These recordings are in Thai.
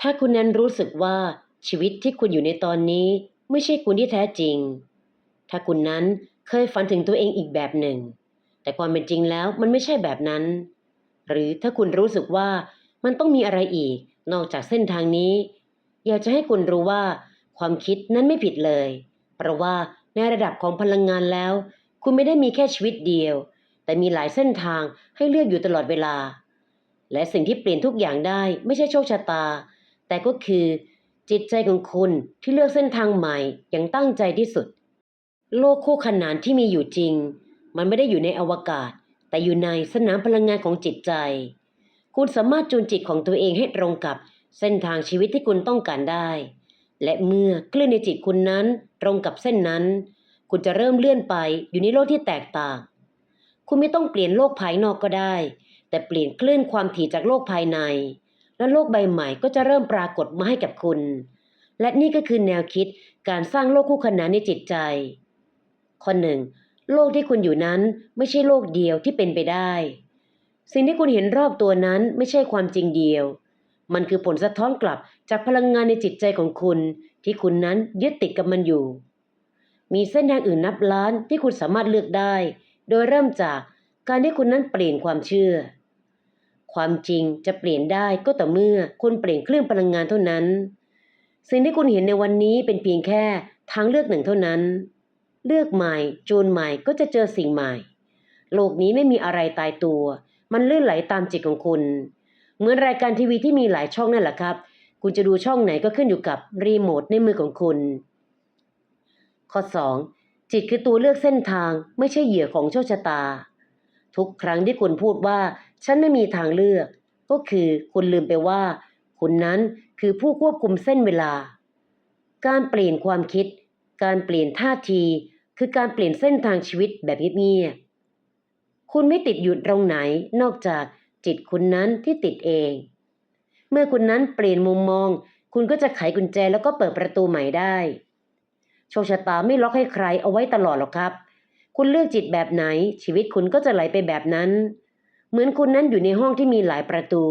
ถ้าคุณนั้นรู้สึกว่าชีวิตที่คุณอยู่ในตอนนี้ไม่ใช่คุณที่แท้จริง ถ้าคุณนั้นเคยฝันถึงตัวเองอีกแบบหนึ่ง แต่ความเป็นจริงแล้วมันไม่ใช่แบบนั้น หรือถ้าคุณรู้สึกว่ามันต้องมีอะไรอีก นอกจากเส้นทางนี้ อยากจะให้คุณรู้ว่า ความคิดนั้นไม่ผิดเลย เพราะว่าในระดับของพลังงานแล้ว คุณไม่ได้มีแค่ชีวิตเดียว แต่มีหลายเส้นทางให้เลือกอยู่ตลอดเวลา และสิ่งที่เปลี่ยนทุกอย่างได้ไม่ใช่โชคชะตา แต่ก็คือ จิตใจของคุณที่เลือกเส้นทางใหม่อย่างตั้งใจที่สุด โลกคู่ขนานที่มีอยู่จริง มันไม่ได้อยู่ในอวกาศ แต่อยู่ในสนามพลังงานของจิตใจ คุณสามารถจูนจิตของตัวเองให้ตรงกับเส้นทางชีวิตที่คุณต้องการได้ และเมื่อคลื่นในจิตคุณนั้นตรงกับเส้นนั้น คุณจะเริ่มเลื่อนไปอยู่ในโลกที่แตกต่าง คุณไม่ต้องเปลี่ยนโลกภายนอกก็ได้ แต่เปลี่ยนคลื่นความถี่จากโลกภายใน และโลกใบใหม่ก็จะเริ่มปรากฏมาให้กับคุณ และนี่ก็คือแนวคิดการสร้างโลกคู่ขนานในจิตใจ ข้อหนึ่งโลกที่คุณอยู่นั้นไม่ใช่โลกเดียวที่เป็นไปได้ สิ่งที่คุณเห็นรอบตัวนั้นไม่ใช่ความจริงเดียว มันคือผลสะท้อนกลับจากพลังงานในจิตใจของคุณ ที่คุณนั้นยึดติดกับมันอยู่ มีเส้นทางอื่นนับล้านที่คุณสามารถเลือกได้ โดยเริ่มจากการที่คุณนั้นเปลี่ยนความเชื่อ ความจริงจะเปลี่ยนได้ก็ต่อเมื่อคุณเปลี่ยนเคลื่นพลังงานเท่านั้น สิ่งที่คุณเห็นในวันนี้เป็นเพียงแค่ทางเลือกหนึ่งเท่านั้น เลือกใหม่จูนใหม่ก็จะเจอสิ่งใหม่ โลกนี้ไม่มีอะไรตายตัว มันลื่นไหลตามจิตของคุณ เหมือนรายการทีวีที่มีหลายช่องนั่นแหละครับ คุณจะดูช่องไหนก็ขึ้นอยู่กับรีโมทในมือของคุณ ข้อ 2. จิตคือตัวเลือกเส้นทางไม่ใช่เหยื่อของโชคชะตา ทุกครั้งที่คุณพูดว่า ฉันไม่มีทางเลือก ก็คือคุณลืมไปว่า คุณนั้นคือผู้ควบคุมเส้นเวลา การเปลี่ยนความคิด การเปลี่ยนท่าที คือการเปลี่ยนเส้นทางชีวิตแบบเงียบๆคุณไม่ติดอยู่ตรงไหนนอกจากจิตคุณนั้นที่ติดเอง เมื่อคุณนั้นเปลี่ยนมุมมอง คุณก็จะไขกุญแจแล้วก็เปิดประตูใหม่ได้โชคชะตาไม่ล็อกให้ใครเอาไว้ตลอดหรอกครับ คุณเลือกจิตแบบไหน ชีวิตคุณก็จะไหลไปแบบนั้น เหมือนคุณนั้นอยู่ในห้องที่มีหลายประตู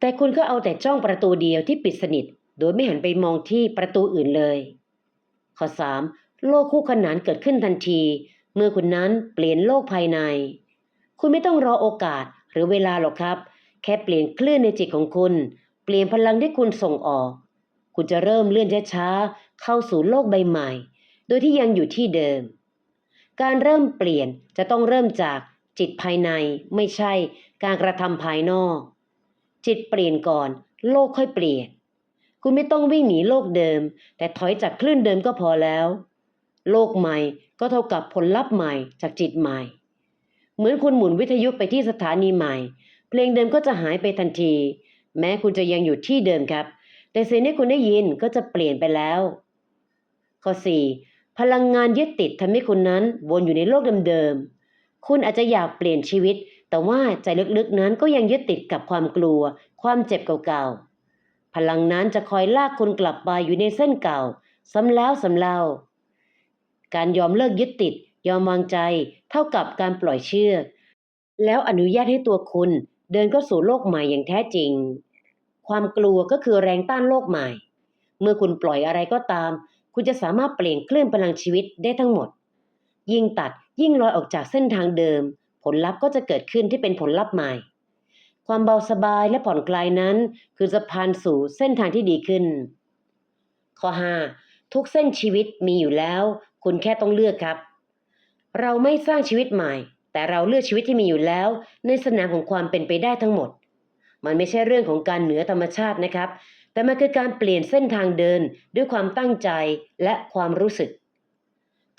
แต่คุณก็เอาแต่จ้องประตูเดียวที่ปิดสนิท โดยไม่หันไปมองที่ประตูอื่นเลย ข้อ 3. โลกคู่ขนานเกิดขึ้นทันที เมื่อคุณนั้นเปลี่ยนโลกภายใน คุณไม่ต้องรอโอกาสหรือเวลาหรอกครับ แค่เปลี่ยนคลื่นในจิตของคุณ เปลี่ยนพลังที่คุณส่งออก คุณจะเริ่มเลื่อนช้าๆเข้าสู่โลกใบใหม่ โดยที่ยังอยู่ที่เดิม การเริ่มเปลี่ยนจะต้องเริ่มจาก จิตภายในไม่ใช่การกระทำภายนอก จิตเปลี่ยนก่อน โลกค่อยเปลี่ยน คุณไม่ต้องวิ่งหนีโลกเดิม แต่ถอยจากคลื่นเดิมก็พอแล้ว โลกใหม่ก็เท่ากับผลลัพธ์ใหม่จากจิตใหม่ เหมือนคุณหมุนวิทยุไปที่สถานีใหม่ เพลงเดิมก็จะหายไปทันที แม้คุณจะยังอยู่ที่เดิมครับ แต่เสียงที่คุณได้ยินก็จะเปลี่ยนไปแล้ว ข้อ 4. พลังงานยึดติดทำให้คุณนั้นวนอยู่ในโลกเดิมๆ คุณอาจจะอยากเปลี่ยนชีวิต แต่ว่าใจลึกๆนั้นก็ยังยึดติดกับความกลัว ความเจ็บเก่าๆ พลังนั้นจะคอยลากคุณกลับไปอยู่ในเส้นเก่า ซ้ำแล้วซ้ำเล่า การยอมเลิกยึดติด ยอมวางใจ เท่ากับการปล่อยเชือก แล้วอนุญาตให้ตัวคุณเดินเข้าสู่โลกใหม่อย่างแท้จริง ความกลัวก็คือแรงต้านโลกใหม่ เมื่อคุณปล่อยอะไรก็ตาม คุณจะสามารถเปลี่ยนคลื่นพลังชีวิตได้ทั้งหมด ยิ่งตัด ยิ่งลอยออกจากเส้นทางเดิม ผลลัพธ์ก็จะเกิดขึ้นที่เป็นผลลัพธ์ใหม่ ความเบาสบายและผ่อนคลายนั้น คือสะพานสู่เส้นทางที่ดีขึ้น ข้อ 5. ทุกเส้นชีวิตมีอยู่แล้ว คุณแค่ต้องเลือกครับ เราไม่สร้างชีวิตใหม่ แต่เราเลือกชีวิตที่มีอยู่แล้ว ในสนามของความเป็นไปได้ทั้งหมด มันไม่ใช่เรื่องของการเหนือธรรมชาตินะครับ แต่มันคือการเปลี่ยนเส้นทางเดินด้วยความตั้งใจและความรู้สึก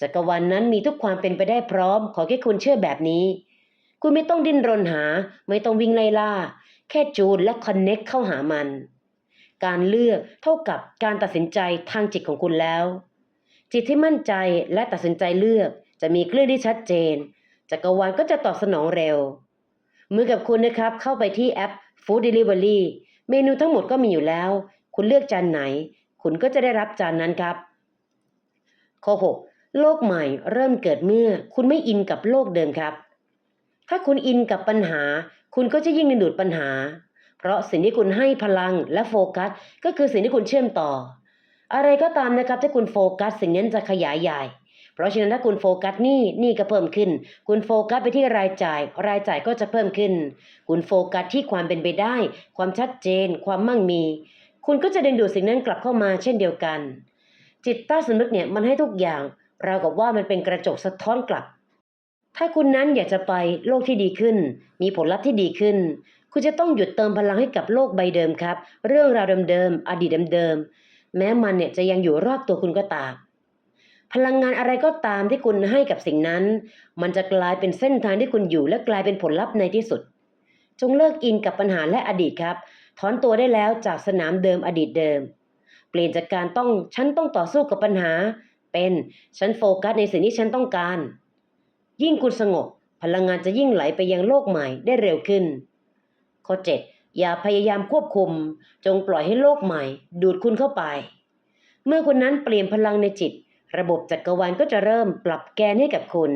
จักรวาลนนั้นมีทุกความเป็นไปได้พร้อม ขอแค่คุณเชื่อแบบนี้ คุณไม่ต้องดิ้นรนหา ไม่ต้องวิ่งไล่ล่า แค่จูนและคอนเน็กเข้าหามัน การเลือกเท่ากับการตัดสินใจทางจิตของคุณแล้ว จิตที่มั่นใจและตัดสินใจเลือก จะมีคลื่นที่ชัดเจน จักรวาลก็จะตอบสนองเร็วเมือกับคุณนะครับ เข้าไปที่แอป Food Delivery เมนูทั้งหมดก็มีอยู่แล้ว คุณเลือกจานไหน คุณก็จะได้รับจานนั้นครับข้อ6 โลกใหม่เริ่มเกิดเมื่อคุณไม่อินกับโลกเดิมครับ ถ้าคุณอินกับปัญหา คุณก็จะยิ่งดึงดูดปัญหา เพราะสิ่งที่คุณให้พลังและโฟกัส ก็คือสิ่งที่คุณเชื่อมต่อ อะไรก็ตามนะครับถ้าคุณโฟกัส สิ่งนั้นจะขยายใหญ่ เพราะฉะนั้นถ้าคุณโฟกัสนี้หนี้ก็เพิ่มขึ้น คุณโฟกัสไปที่รายจ่าย รายจ่ายก็จะเพิ่มขึ้น คุณโฟกัสที่ความเป็นไปได้ ความชัดเจน ความมั่งมี คุณก็จะดึงดูดสิ่งนั้นกลับเข้ามาเช่นเดียวกัน จิตใต้สำนึกเนี่ยมันให้ทุกอย่าง ราวกับว่ามันเป็นกระจกสะท้อนกลับ ถ้าคุณนั้นอยากจะไปโลกที่ดีขึ้น มีผลลัพธ์ที่ดีขึ้น คุณจะต้องหยุดเติมพลังให้กับโลกใบเดิมครับ เรื่องราวเดิมๆอดีตเดิมๆแม้มันเนี่ยจะยังอยู่รอบตัวคุณก็ตามพลังงานอะไรก็ตามที่คุณให้กับสิ่งนั้น มันจะกลายเป็นเส้นทางที่คุณอยู่และกลายเป็นผลลัพธ์ในที่สุด จงเลิกอินกับปัญหาและอดีตครับ ถอนตัวได้แล้วจากสนามเดิมอดีตเดิม เปลี่ยนจากการต้องฉันต้องต่อสู้กับปัญหา เป็น ฉันโฟกัสในสิ่งที่ฉันต้องการ ยิ่งคุณสงบ พลังงานจะยิ่งไหลไปยังโลกใหม่ได้เร็วขึ้น ข้อ 7 อย่าพยายามควบคุม จงปล่อยให้โลกใหม่ ดูดคุณเข้าไป เมื่อคุณนั้นเปลี่ยนพลังในจิต ระบบจักรวาลก็จะเริ่มปรับแกนให้กับคุณ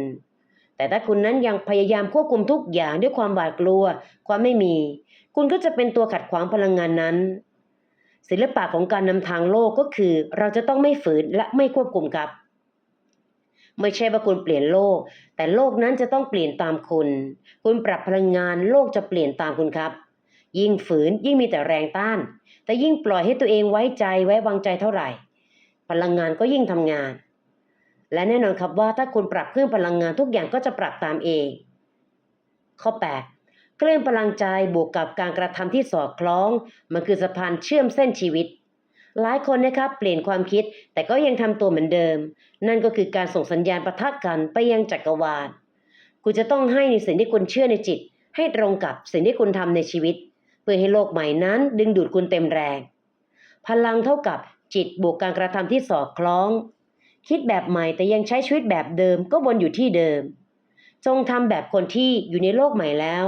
แต่ถ้าคุณนั้นยังพยายามควบคุมทุกอย่างด้วยความหวาดกลัว ความไม่มี คุณก็จะเป็นตัวขัดขวางพลังงานนั้น ศิลปะของการนำทางโลกก็คือ เราจะต้องไม่ฝืนและไม่ควบคุมครับ ไม่ใช่ว่าคุณเปลี่ยนโลก แต่โลกนั้นจะต้องเปลี่ยนตามคุณ คุณปรับพลังงานโลกจะเปลี่ยนตามคุณครับ ยิ่งฝืนยิ่งมีแต่แรงต้าน แต่ยิ่งปล่อยให้ตัวเองไว้ใจไว้วางใจเท่าไหร่ พลังงานก็ยิ่งทำงาน และแน่นอนครับว่าถ้าคุณปรับเครื่องพลังงานทุกอย่างก็จะปรับตามเอง ข้อ 8 ครื่องพลังใจบวกกับการกระทำที่สอดคล้อง มันคือสะพานเชื่อมเส้นชีวิต หลายคนนะครับเปลี่ยนความคิดแต่ก็ยังทำตัวเหมือนเดิม นั่นก็คือการส่งสัญญาณประทะกันไปยังจักรวาลคุณจะต้องให้ในสิ่งที่คุณเชื่อในจิต ให้ตรงกับสิ่งที่คุณทำในชีวิต เพื่อให้โลกใหม่นั้นดึงดูดคุณเต็มแรง พลังเท่ากับจิตบวกการกระทำที่สอดคล้อง คิดแบบใหม่แต่ยังใช้ชีวิตแบบเดิมก็วนอยู่ที่เดิม จงทำแบบคนที่อยู่ในโลกใหม่แล้ว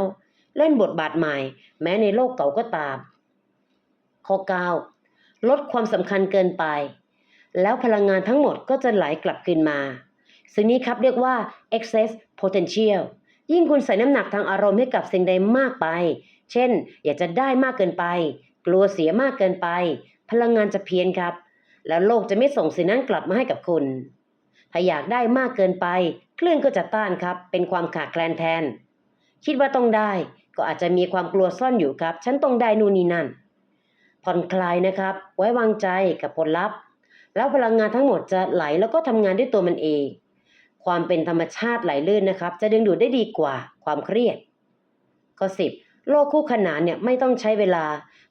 เล่นบทบาทใหม่ แม้ในโลกเก่าก็ตาม ข้อ 9 ลดความสำคัญเกินไป แล้วพลังงานทั้งหมดก็จะไหลกลับคืนมา สิ่งนี้ครับเรียกว่า excess potential ยิ่งคุณใส่น้ำหนักทางอารมณ์ให้กับสิ่งใดมากไป เช่น อยากจะได้มากเกินไป กลัวเสียมากเกินไป พลังงานจะเพี้ยนครับ แล้วโลกจะไม่ส่งสิ่งนั้นกลับมาให้กับคุณ ถ้าอยากได้มากเกินไป คลื่นก็จะต้านครับ เป็นความขาดแคลนแทน คิดว่าต้องได้ ก็อาจจะมีความกลัวซ่อนอยู่ครับ ฉันต้องได้นู่นนี่นั่น ผ่อนคลายนะครับ ไว้วางใจกับผลลัพธ์ แล้วพลังงานทั้งหมดจะไหลแล้วก็ทำงานด้วยตัวมันเอง ความเป็นธรรมชาติไหลลื่นนะครับ จะดึงดูดได้ดีกว่าความเครียด ข้อ 10 โลกคู่ขนานเนี่ยไม่ต้องใช้เวลา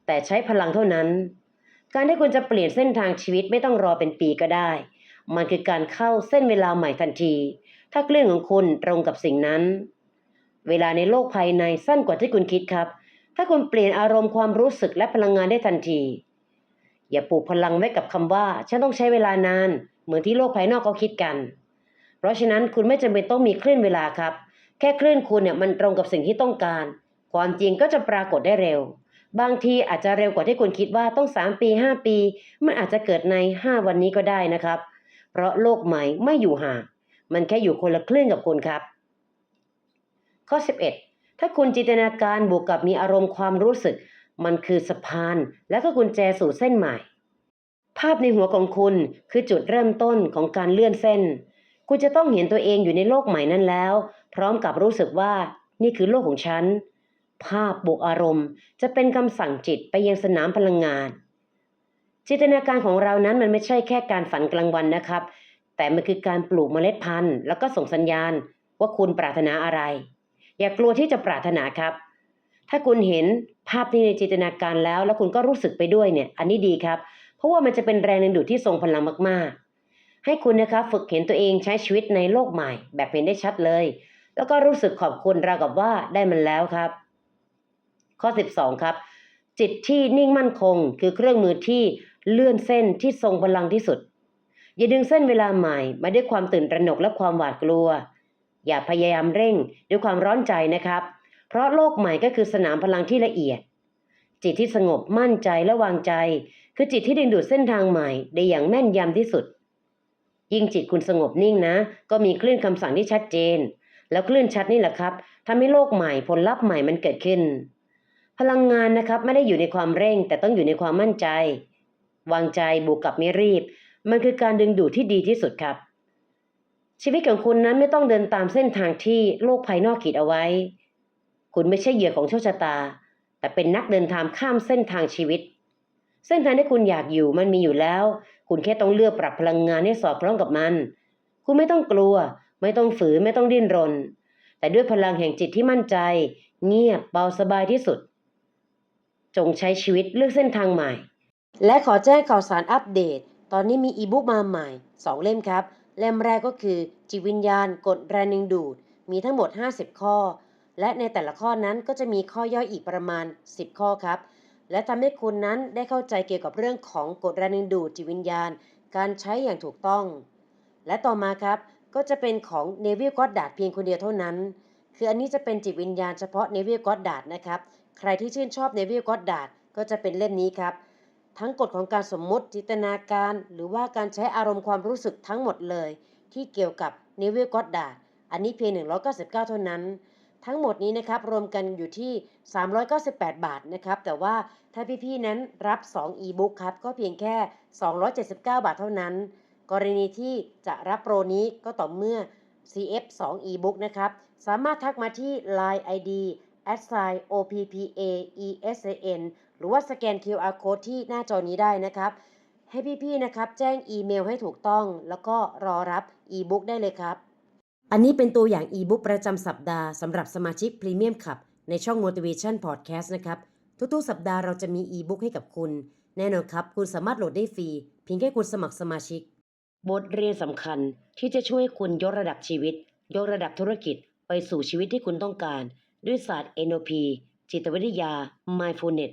แต่ใช้พลังเท่านั้น การที่คุณจะเปลี่ยนเส้นทางชีวิตไม่ต้องรอเป็นปีก็ได้ มันคือการเข้าเส้นเวลาใหม่ทันที ถ้าคลื่อนของคุณตรงกับสิ่งนั้น เวลาในโลกภายในสั้นกว่าที่คุณคิดครับ ถ้าคุณเปลี่ยนอารมณ์ความรู้สึกและพลังงานได้ทันที อย่าปลูกพลังไว้กับคำว่า ฉันต้องใช้เวลานาน เหมือนที่โลกภายนอกเขาคิดกัน เพราะฉะนั้นคุณไม่จำเป็นต้องมีคลื่นเวลาครับ แค่คลื่นคุณเนี่ยมันตรงกับสิ่งที่ต้องการ ความจริงก็จะปรากฏได้เร็ว บางทีอาจจะเร็วกว่าที่คุณคิดว่าต้อง 3 ปี 5 ปี มันอาจจะเกิดใน 5 วันนี้ก็ได้นะครับ เพราะโลกใหม่ไม่อยู่ห่างมันแค่อยู่คนละคลื่นกับคุณครับ ข้อ 11 ถ้าคุณจินตนาการบวกกับมีอารมณ์ความรู้สึก มันคือสะพาน และก็กุญแจสู่เส้นใหม่ ภาพในหัวของคุณคือจุดเริ่มต้นของการเลื่อนเส้น คุณจะต้องเห็นตัวเองอยู่ในโลกใหม่นั้นแล้ว พร้อมกับรู้สึกว่านี่คือโลกของฉัน ภาพบวกอารมณ์ จะเป็นคำสั่งจิตไปยังสนามพลังงาน จินตนาการของเรานั้นมันไม่ใช่แค่การฝันกลางวันนะครับ แต่มันคือการปลูกเมล็ดพันธุ์ แล้วก็ส่งสัญญาณว่าคุณปรารถนาอะไร อย่ากลัวที่จะปรารถนาครับ ถ้าคุณเห็นภาพนี้ในจินตนาการแล้ว แล้วคุณก็รู้สึกไปด้วยเนี่ย อันนี้ดีครับ เพราะว่ามันจะเป็นแรงดึงดูดที่ทรงพลังมากๆ ให้คุณนะครับฝึกเห็นตัวเองใช้ชีวิตในโลกใหม่ แบบเห็นได้ชัดเลย แล้วก็รู้สึกขอบคุณราวกับว่าได้มันแล้วครับ ข้อ 12 ครับ จิตที่นิ่งมั่นคง คือเครื่องมือที่เลื่อนเส้นที่ทรงพลังที่สุดอย่าดึงเส้นเวลาใหม่มาด้วยความตื่นตระหนกและความหวาดกลัว อย่าพยายามเร่งด้วยความร้อนใจนะครับ เพราะโลกใหม่ก็คือสนามพลังที่ละเอียด จิตที่สงบมั่นใจและวางใจ คือจิตที่ดึงดูดเส้นทางใหม่ได้อย่างแม่นยำที่สุด ยิ่งจิตคุณสงบนิ่งนะ ก็มีคลื่นคำสั่งที่ชัดเจน แล้วคลื่นชัดนี่แหละครับทำให้โลกใหม่ผลลัพธ์ใหม่มันเกิดขึ้น พลังงานนะครับไม่ได้อยู่ในความเร่ง แต่ต้องอยู่ในความมั่นใจ วางใจบวกกับไม่รีบ มันคือการดึงดูดที่ดีที่สุดครับ ชีวิตของคุณนั้นไม่ต้องเดินตามเส้นทางที่โลกภายนอกขีดเอาไว้ คุณไม่ใช่เหยื่อของโชคชะตา แต่เป็นนักเดินทางข้ามเส้นทางชีวิต เส้นทางที่คุณอยากอยู่มันมีอยู่แล้ว คุณแค่ต้องเลือกปรับพลังงานให้สอดคล้องกับมัน คุณไม่ต้องกลัว ไม่ต้องฝืน ไม่ต้องดิ้นรน แต่ด้วยพลังแห่งจิตที่มั่นใจ เงียบเบาสบายที่สุด จงใช้ชีวิตเลือกเส้นทางใหม่ และขอแจ้งข่าวสารอัปเดต ตอนนี้มีอีบุ๊กมาใหม่ 2 เล่มครับ เล่มแรกก็คือ จิตวิญญาณกฎแรงดึงดูด มีทั้งหมด 50 ข้อ และในแต่ละข้อนั้นก็จะมีข้อย่อยอีกประมาณ 10 ข้อครับ และทำให้คุณนั้นได้เข้าใจเกี่ยวกับเรื่องของกฎแรงดึงดูดจิตวิญญาณ การใช้อย่างถูกต้อง และต่อมาครับก็จะเป็นของเนวิลก็อดดาดเพียงคนเดียวเท่านั้น คืออันนี้จะเป็นจิตวิญญาณเฉพาะเนวิลก็อดดาดนะครับ ใครที่ชื่นชอบเนวิลก็อดดาดก็จะเป็นเล่มนี้ครับ ทั้งกฎของการสมมติจินตนาการ หรือว่าการใช้อารมณ์ความรู้สึกทั้งหมดเลย ที่เกี่ยวกับเนวิลก็อดดาอันนี้เพียง 199 เท่านั้น ทั้งหมดนี้นะครับรวมกันอยู่ที่ 398 บาทนะครับแต่ว่าถ้าพี่ๆนั้นรับ 2 e-book ครับก็เพียงแค่ 279 บาทเท่านั้น กรณีที่จะรับโปรนี้ก็ต่อเมื่อ CF 2 e-book นะครับสามารถทักมาที่ Line ID s i o p p a e s a n หรือว่าสแกน QR code ที่หน้าจอนี้ได้นะครับ ให้พี่ๆนะครับ แจ้งอีเมลให้ถูกต้อง แล้วก็รอรับ e-book ได้เลยครับ อันนี้เป็นตัวอย่าง e-book ประจำสัปดาห์สำหรับสมาชิก Premium Club ในช่อง Motivation Podcast นะครับ ทุกๆ สัปดาห์เราจะมี e-book ให้กับคุณ แน่นอนครับ คุณสามารถโหลดได้ฟรีเพียงแค่คุณสมัครสมาชิก บทเรียนสำคัญที่จะช่วยคุณยกระดับชีวิต ยกระดับธุรกิจ ไปสู่ชีวิตที่คุณต้องการ ด้วยศาสตร์ NLP จิตวิทยา Mindfulness